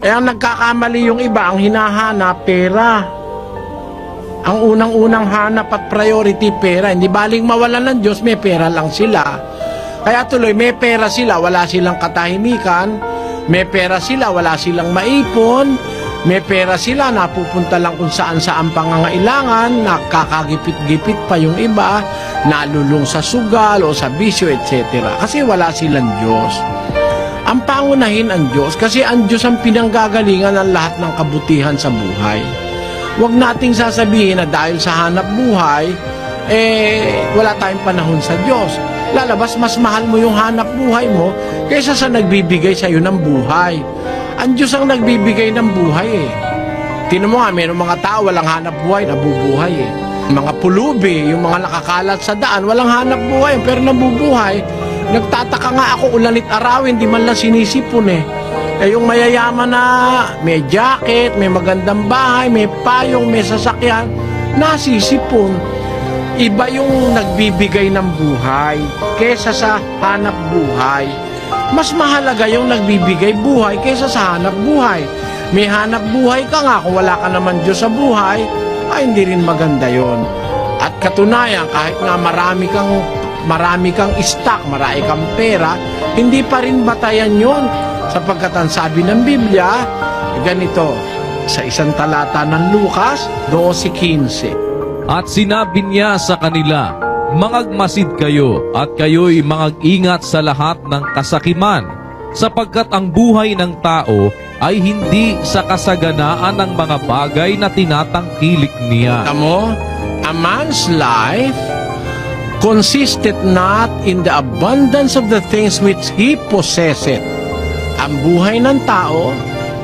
Kaya ang nagkakamali yung iba, ang hinahanap, pera. Ang unang-unang hanap at priority, pera. Hindi baling mawalan ng Diyos, may pera lang sila. Kaya tuloy, may pera sila, wala silang katahimikan. May pera sila, wala silang maipon. May pera sila, napupunta lang kung saan saan pangangailangan, nakakagipit-gipit pa yung iba, nalulung sa sugal o sa bisyo, etc. Kasi wala silang Diyos. Ang pangunahin ang Diyos kasi ang Diyos ang pinanggagalingan ng lahat ng kabutihan sa buhay. Huwag nating sasabihin na dahil sa hanap buhay, eh, wala tayong panahon sa Diyos. Lalabas, mas mahal mo yung hanap buhay mo kaysa sa nagbibigay sa iyo ng buhay. Ang Diyos ang nagbibigay ng buhay eh. Tinan mo nga, mayroong mga tao walang hanap buhay, nabubuhay eh. Mga pulubi, yung mga nakakalat sa daan, walang hanap buhay, pero nabubuhay. Nagtataka nga ako ulanit arawin, di man lang sinisipon eh. Eh yung mayayaman na may jacket, may magandang bahay, may payong, may sasakyan, nasisipon. Iba yung nagbibigay ng buhay kesa sa hanap buhay. Mas mahalaga yung nagbibigay buhay kesa sa hanap buhay. May hanap buhay ka nga kung wala ka naman Diyos sa buhay, ay hindi rin maganda yon. At katunayan, kahit nga marami kang marami kang stock, marami kang pera, hindi pa rin batayan yon. Sapagkat ang sabi ng Biblia, ganito, sa isang talata ng Lucas 12.15. At sinabi niya sa kanila, Mangagmasid kayo at kayo'y mangag-ingat sa lahat ng kasakiman, sapagkat ang buhay ng tao ay hindi sa kasaganaan ng mga bagay na tinatangkilik niya. Tamo, a man's life consisted not in the abundance of the things which he possessed. Ang buhay ng tao,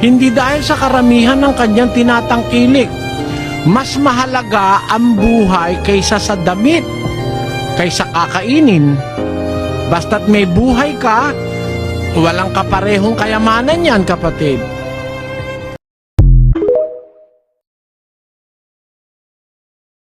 hindi dahil sa karamihan ng kanyang tinatangkilik. Mas mahalaga ang buhay kaysa sa damit, kaysa kakainin. Basta't may buhay ka, walang kaparehong kayamanan yan, kapatid.